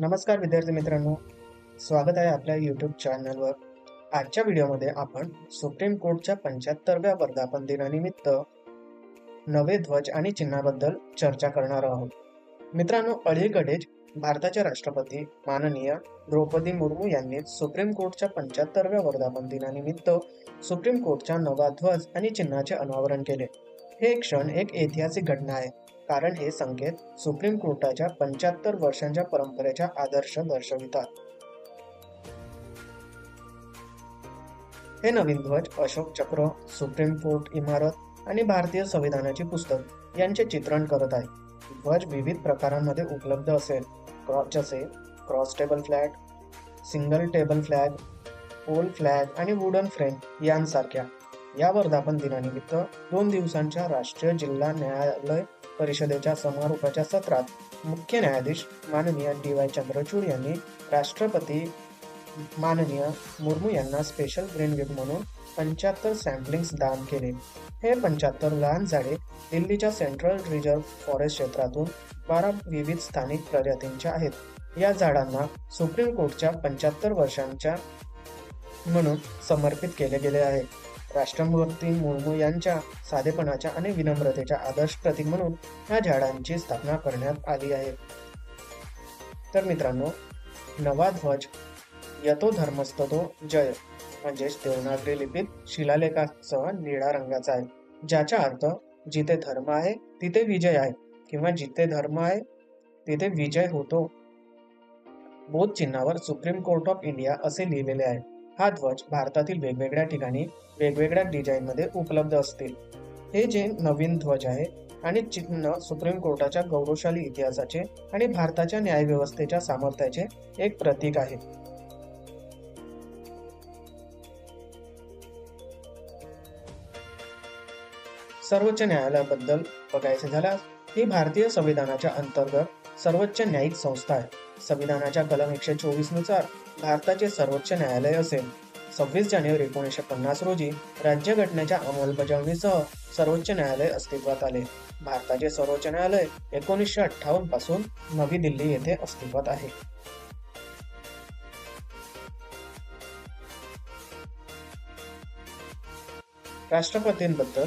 नमस्कार विद्यार्थी मित्रांनो. स्वागत आहे आपल्या यूट्यूब चॅनलवर आजच्या व्हिडिओमध्ये आपण सुप्रीम कोर्टच्या पंच्याहत्तरव्या वर्धापन दिनानिमित्त नवे ध्वज आणि चिन्हाबद्दल चर्चा करणार आहोत. मित्रांनो अलीकडेच भारताचे राष्ट्रपती माननीय द्रौपदी मुर्मू यांनी सुप्रीम कोर्टच्या पंच्याहत्तरव्या वर्धापन दिनानिमित्त सुप्रीम कोर्टच्या नवा ध्वज आणि चिन्हाचे अनावरण केले. हे क्षण एक ऐतिहासिक घटना आहे. कारण हे संकेत सुप्रीम कोर्टाच्या पंच्याहत्तर वर्षांच्या परंपरेच्या आदर्श दर्शवितात. हे नवीन ध्वज अशोक चक्र सुप्रीम कोर्ट इमारत आणि भारतीय संविधानाचे पुस्तक यांचे चित्रण करत आहे. ध्वज विविध प्रकारांमध्ये उपलब्ध असेल. क्रॉस जसे cross table flag single table flag pole flag आणि वुडन फ्रेम यांसारख्या. या वर्धापन दिनानिमित्त दोन दिवसांच्या राष्ट्रीय जिल्हा न्यायालय परिषदेच्या समारोपाच्या सत्रात मुख्य न्यायाधीश माननीय डी वाय चंद्रचूड यांनी राष्ट्रपती माननीय मुर्मू यांना स्पेशल ग्रीन गिफ्ट म्हणून पंच्याहत्तर सॅम्पलिंग्स दान केले. हे पंच्याहत्तर लहान झाडे दिल्लीच्या सेंट्रल रिझर्व्ह फॉरेस्ट क्षेत्रातून बारा विविध स्थानिक प्रजातींच्या आहेत. या झाडांना सुप्रीम कोर्टच्या पंच्याहत्तर वर्षांच्या म्हणून समर्पित केले गेले आहे. राष्ट्रभक्ती मुर्मू यांच्या साधेपणाच्या आणि विनम्रतेच्या आदर्श प्रतीक म्हणून या झाडांची स्थापना करण्यात आली आहे. तर मित्रांनो नवा ध्वज यतो धर्मस्ततो जय म्हणजेच देवनागरी लिपीत शिलालेखासह निळा रंगाचा आहे ज्याचा अर्थ जिथे धर्म आहे तिथे विजय आहे किंवा जिथे धर्म आहे तिथे विजय होतो. बोध चिन्हावर सुप्रीम कोर्ट ऑफ इंडिया असे लिहिलेले आहे. हा ध्वज भारतातील वेगवेगळ्या ठिकाणी वेगवेगळ्या डिझाईनमध्ये उपलब्ध असतील. हे जे नवीन ध्वज आहे आणि चिन्ह सुप्रीम कोर्टाच्या गौरवशाली इतिहासाचे आणि भारताच्या न्यायव्यवस्थेच्या सामर्थ्याचे एक प्रतीक आहे. सर्वोच्च न्यायालयाबद्दल बघायचे झाल्यास ही भारतीय संविधानाच्या अंतर्गत सर्वोच्च न्यायिक संस्था आहे. संविधानाच्या कलम एकशे चोवीसनुसार भारताचे सर्वोच्च न्यायालय असेल. सव्वीस जानेवारी एकोणीसशे पन्नास रोजी राज्यघटनेच्या अंमलबजावणीसह सर्वोच्च न्यायालय अस्तित्वात आले. भारताचे सर्वोच्च न्यायालय एकोणीसशे अठ्ठावन्नपासून नवी दिल्ली येथे अस्तित्वात आहे. राष्ट्रपतींबद्दल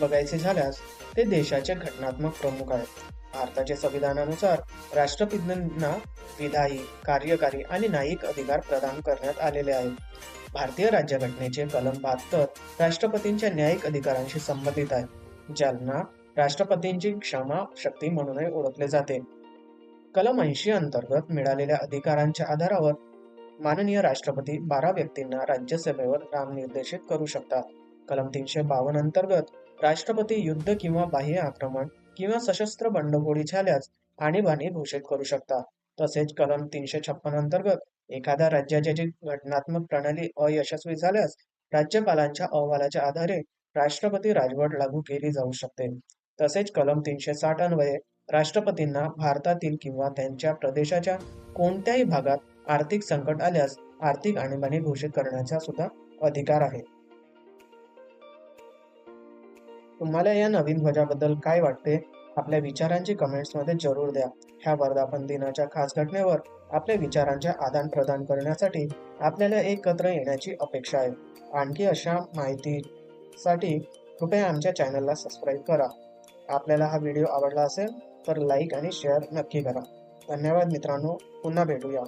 बघायचे झाल्यास ते देशाचे घटनात्मक प्रमुख आहेत. भारताच्या संविधानानुसार राष्ट्रपतींना विधायी कार्यकारी आणि न्यायिक अधिकार प्रदान करण्यात आलेले आहेत. भारतीय राज्यघटनेचे कलम बहात्तर राष्ट्रपतींच्या न्यायिक अधिकारांशी संबंधित आहे ज्यांना राष्ट्रपतींची क्षमा शक्ती म्हणूनही ओळखले जाते. कलम ऐंशी अंतर्गत मिळालेल्या अधिकारांच्या आधारावर माननीय राष्ट्रपती बारा व्यक्तींना राज्यसभेवर नामनिर्देशित करू शकतात. कलम तीनशे बावन्न अंतर्गत राष्ट्रपती युद्ध किंवा बाह्य आक्रमण किंवा सशस्त्र बंडखोरी झाल्यास आणीबाणी घोषित करू शकता. तसेच कलम तीनशे छप्पन अंतर्गत एखाद्या राज्याची घटनात्मक प्रणाली अयशस्वी झाल्यास राज्यपालांच्या अहवालाच्या आधारे राष्ट्रपती राजवट लागू केली जाऊ शकते. तसेच कलम तीनशे साठ अन्वये राष्ट्रपतींना भारतातील किंवा त्यांच्या प्रदेशाच्या कोणत्याही भागात आर्थिक संकट आल्यास आर्थिक आणीबाणी घोषित करण्याचा सुद्धा अधिकार आहे. तुम्हाला या नवीन ध्वजाबद्दल काय वाटते? आपल्या विचारांची कमेंट्समध्ये जरूर द्या. ह्या वर्धापन दिनाच्या खास घटनेवर आपल्या विचारांचे आदान प्रदान करण्यासाठी आपल्याला एकत्र येण्याची अपेक्षा आहे. आणखी अशा माहितीसाठी कृपया आमच्या चॅनलला सबस्क्राईब करा. आपल्याला हा व्हिडिओ आवडला असेल तर लाईक आणि शेअर नक्की करा. धन्यवाद मित्रांनो. पुन्हा भेटूया.